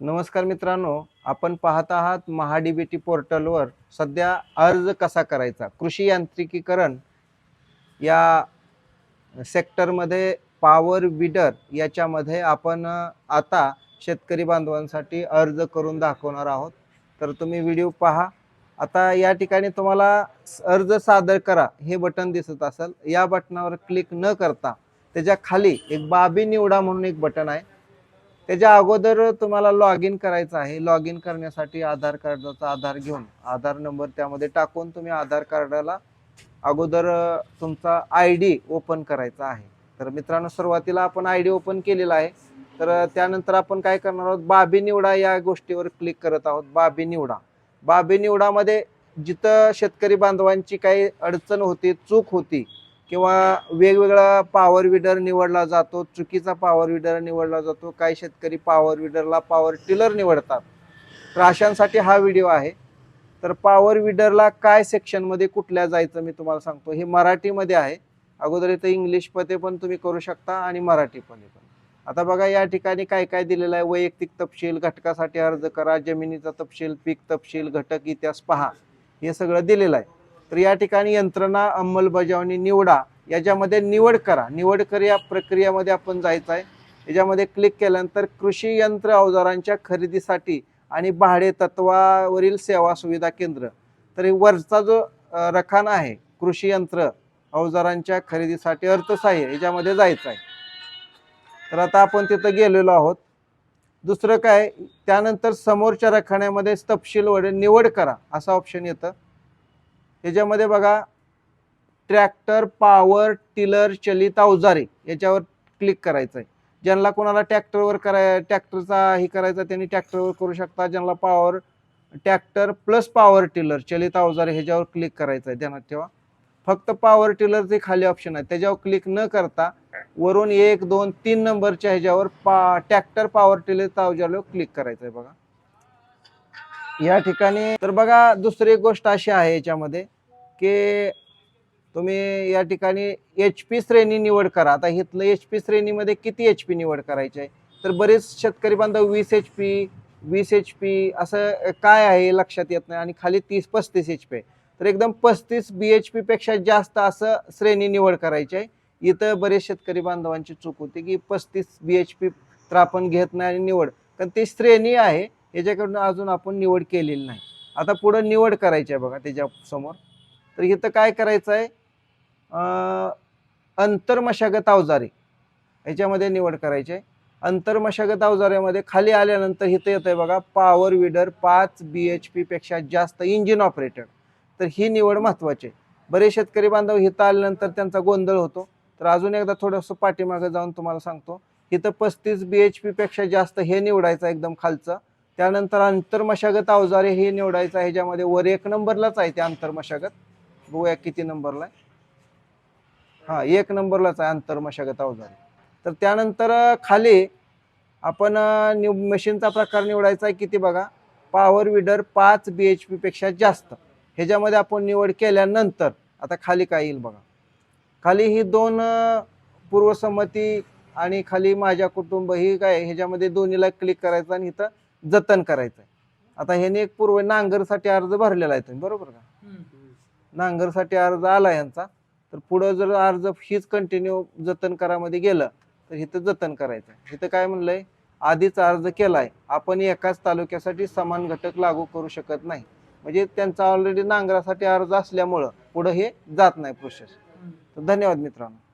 नमस्कार मित्रांनो आपण पाहत आहात महाडीबीटी पोर्टलवर सध्या अर्ज कसा करायचा? कृषी यांत्रिकीकरण या सेक्टरमध्ये पॉवर विडर याच्यामध्ये आपण आता शेतकरी बांधवांसाठी अर्ज करून दाखवणार आहोत. तर तुम्ही व्हिडिओ पहा. आता या ठिकाणी तुम्हाला अर्ज सादर करा हे बटन दिसत असेल. या बटनावर क्लिक न करता त्याच्याखाली एक बाबी निवडा म्हणून एक बटन आहे. त्याच्या अगोदर तुम्हाला लॉग इन करायचं आहे. लॉग इन करण्यासाठी आधार कार्डाचा आधार घेऊन आधार नंबर त्यामध्ये टाकून तुम्ही आधार कार्डाला अगोदर तुमचा आय डी ओपन करायचा आहे. तर मित्रांनो सुरुवातीला आपण आय डी ओपन केलेला आहे. तर त्यानंतर आपण काय करणार आहोत? बाबी निवडा या गोष्टीवर क्लिक करत आहोत. बाबी निवडा. बाबी निवडामध्ये जिथं शेतकरी बांधवांची काही अडचण होती चूक होती किंवा वेगवेगळा पॉवर विडर निवडला जातो चुकीचा पॉवर विडर निवडला जातो काही शेतकरी पॉवर विडरला पॉवर टिलर निवडतात. तर अशांसाठी हा व्हिडिओ आहे. तर पॉवर विडरला काय सेक्शनमध्ये कुठल्या जायचं मी तुम्हाला सांगतो. हे मराठीमध्ये आहे. अगोदर इथं इंग्लिश पते पण तुम्ही करू शकता आणि मराठीमध्ये पण. आता बघा या ठिकाणी काय काय दिलेलं आहे. वैयक्तिक तपशील घटकासाठी अर्ज करा जमिनीचा तपशील पीक तपशील घटक इतिहास पहा. हे सगळं दिलेलं आहे. तर या ठिकाणी यंत्रणा अंमलबजावणी निवडा याच्यामध्ये निवड करा. निवड कर या प्रक्रियेमध्ये आपण जायचं आहे याच्यामध्ये क्लिक केल्यानंतर कृषी यंत्र अवजारांच्या खरेदीसाठी आणि भाडे तत्वावरील सेवा सुविधा केंद्र. तर हे वरचा जो रखान आहे कृषी यंत्र अवजारांच्या खरेदीसाठी अर्थसहाय्य याच्यामध्ये जायचं आहे तर आता आपण तिथं गेलेलो आहोत. दुसरं काय त्यानंतर समोरच्या रखाण्यामध्ये तपशील वडे निवड करा असं ऑप्शन येतं. त्याच्यामध्ये बघा ट्रॅक्टर पॉवर टिलर चलित अवजारे याच्यावर क्लिक करायचं आहे ज्यांना कोणाला ट्रॅक्टरवर कराय ट्रॅक्टरचा हे करायचा त्यांनी ट्रॅक्टरवर करू शकता. ज्यांना power tractor plus power tiller चलित अवजारे ह्याच्यावर क्लिक करायचं आहे ध्यानात ठेवा. फक्त पॉवर टिलरचे खाली ऑप्शन आहे त्याच्यावर क्लिक न करता वरून एक दोन तीन नंबरच्या ह्याच्यावर पा ट्रॅक्टर पॉवर टिलर अवजारवर क्लिक करायचं आहे बघा. या ठिकाणी तर बघा दुसरी एक गोष्ट अशी आहे याच्यामध्ये की तुम्ही या ठिकाणी एच पी श्रेणी निवड करा. आता इथलं एच पी श्रेणीमध्ये किती एच पी निवड करायची? आहे तर बरेच शेतकरी बांधव वीस एच पी वीस एच पी असं काय आहे लक्षात येत नाही आणि खाली तीस पस्तीस एच पी तर एकदम पस्तीस बी एच पी पेक्षा जास्त असं श्रेणी निवड करायची. आहे इथं बरेच शेतकरी बांधवांची चूक होती की पस्तीस बी एच पी तर आपण घेत नाही आणि निवड. कारण ती श्रेणी आहे. याच्याकडून अजून आपण निवड केलेली नाही. आता पुढं निवड करायची आहे बघा त्याच्यासमोर. तर इथं काय करायचं आहे? अंतर्मशागत अवजारे. ह्याच्यामध्ये निवड करायची आहे. अंतर्मशागत अवजाऱ्यामध्ये खाली आल्यानंतर इथं येतं आहे बघा पॉवर विडर पाच बी एच पीपेक्षा जास्त इंजिन ऑपरेटेड तर ही निवड महत्त्वाची आहे. बरेच शेतकरी बांधव इथं आल्यानंतर त्यांचा गोंधळ होतो. तर अजून एकदा थोडंसं पाठीमागं जाऊन तुम्हाला सांगतो. इथं पस्तीस बी एच पीपेक्षा जास्त हे निवडायचं एकदम खालचं. त्यानंतर आंतरमशागत अवजारे हे निवडायचं आहे ह्याच्यामध्ये वर एक नंबरलाच आहे ते आंतरमशागत बघूया किती नंबरला आहे. हा एक नंबरलाच आहे आंतरमशागत अवजारे. तर त्यानंतर खाली आपण निव मशीनचा प्रकार निवडायचा आहे किती बघा. पॉवर विडर पाच बी एच पेक्षा जास्त. ह्याच्यामध्ये आपण निवड केल्यानंतर आता खाली काय येईल बघा. खाली ही दोन पूर्वसंमती आणि खाली माझ्या कुटुंब ही काय ह्याच्यामध्ये दोन्हीला क्लिक करायचं आणि इथं जतन करायचं आता ह्याने एक पूर्व नांगरसाठी अर्ज भरलेला आहे तुम्ही बरोबर का? नांगरसाठी अर्ज आला यांचा तर पुढं जर अर्ज हीच कंटिन्यू जतन करामध्ये गेलं तर इथं जतन करायचं. इथं काय म्हणलंय? आधीच अर्ज केलाय. आपण एकाच तालुक्यासाठी समान घटक लागू करू शकत नाही. म्हणजे त्यांचा ऑलरेडी नांगरासाठी अर्ज असल्यामुळं पुढं हे जात नाही प्रोसेस तर धन्यवाद मित्रांनो.